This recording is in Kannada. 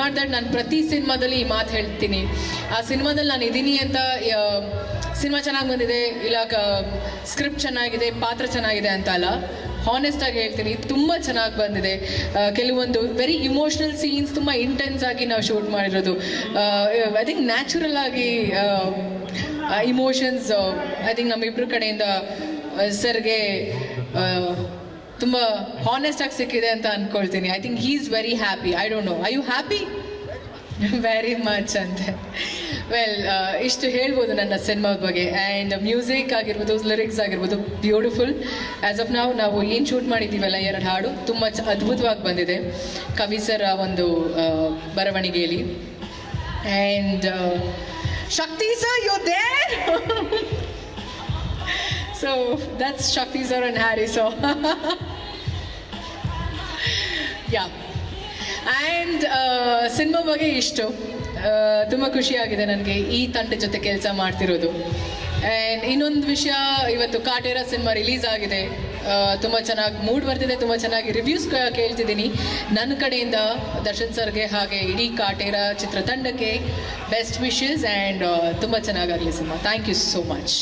ನಾಟ್ ದಟ್ ನಾನು ಪ್ರತಿ ಸಿನಿಮಾದಲ್ಲಿ ಈ ಮಾತು ಹೇಳ್ತೀನಿ. ಆ ಸಿನಿಮಾದಲ್ಲಿ ನಾನು ಇದ್ದೀನಿ ಅಂತ ಸಿನಿಮಾ ಚೆನ್ನಾಗಿ ಬಂದಿದೆ, ಇಲ್ಲ ಸ್ಕ್ರಿಪ್ಟ್ ಚೆನ್ನಾಗಿದೆ, ಪಾತ್ರ ಚೆನ್ನಾಗಿದೆ ಅಂತ ಅಲ್ಲ. ಹಾನೆಸ್ಟ್ ಆಗಿ ಹೇಳ್ತೀನಿ ತುಂಬ ಚೆನ್ನಾಗಿ ಬಂದಿದೆ. ಕೆಲವೊಂದು ವೆರಿ ಇಮೋಷ್ನಲ್ ಸೀನ್ಸ್ ತುಂಬ ಇಂಟೆನ್ಸ್ ಆಗಿ ನಾವು ಶೂಟ್ ಮಾಡಿರೋದು. ಐ ಥಿಂಕ್ ನ್ಯಾಚುರಲ್ ಆಗಿ ಇಮೋಷನ್ಸ್ ಐ ಥಿಂಕ್ ನಮ್ಮಿಬ್ಬರ ಕಡೆಯಿಂದ ಸರ್ಗೆ ತುಂಬ ಹಾನೆಸ್ಟ್ ಆಗಿ ಸಿಕ್ಕಿದೆ ಅಂತ ಅನ್ಕೊಳ್ತೀನಿ. I think he is very happy I don't know I you happy very much ಅಂತೆ ವೆಲ್ ಇಷ್ಟು ಹೇಳ್ಬೋದು ನನ್ನ ಸಿನಿಮಾದ ಬಗ್ಗೆ. ಆ್ಯಂಡ್ ಮ್ಯೂಸಿಕ್ ಆಗಿರ್ಬೋದು ಲಿರಿಕ್ಸ್ ಆಗಿರ್ಬೋದು ಬ್ಯೂಟಿಫುಲ್ ಆ್ಯಸ್ ಆಫ್ ನಾವು ನಾವು ಏನು ಶೂಟ್ ಮಾಡಿದ್ದೀವಲ್ಲ, ಎರಡು ಹಾಡು. ತುಂಬ ಚ ಅದ್ಭುತವಾಗಿ ಬಂದಿದೆ. ಕವಿ ಸರ್ ಒಂದು ಬರವಣಿಗೆಯಲ್ಲಿ. And Shakti sir you there so that's Shakti sir and Harry so yeah and cinema uh, ಬಗ್ಗೆ ಇಷ್ಟು. ತುಂಬ ಖುಷಿಯಾಗಿದೆ ನನಗೆ ಈ ತಂಡ ಜೊತೆ ಕೆಲಸ ಮಾಡ್ತಿರೋದು. ಆ್ಯಂಡ್ ಇನ್ನೊಂದು ವಿಷಯ ಇವತ್ತು ಕಾಟೇರ ಸಿನಿಮಾ ರಿಲೀಸ್ ಆಗಿದೆ. ತುಂಬ ಚೆನ್ನಾಗಿ ಮೂಡ್ ಬರ್ತಿದೆ ತುಂಬ ಚೆನ್ನಾಗಿ ರಿವ್ಯೂಸ್ ಕೇಳ್ತಿದ್ದೀನಿ. ನನ್ನ ಕಡೆಯಿಂದ ದರ್ಶನ್ ಸರ್ಗೆ ಹಾಗೆ ಇಡೀ ಕಾಟೇರ ಚಿತ್ರತಂಡಕ್ಕೆ ಬೆಸ್ಟ್ ವಿಶಸ್ ಆ್ಯಂಡ್ ತುಂಬ ಚೆನ್ನಾಗಾಗಲಿ cinema thank you so much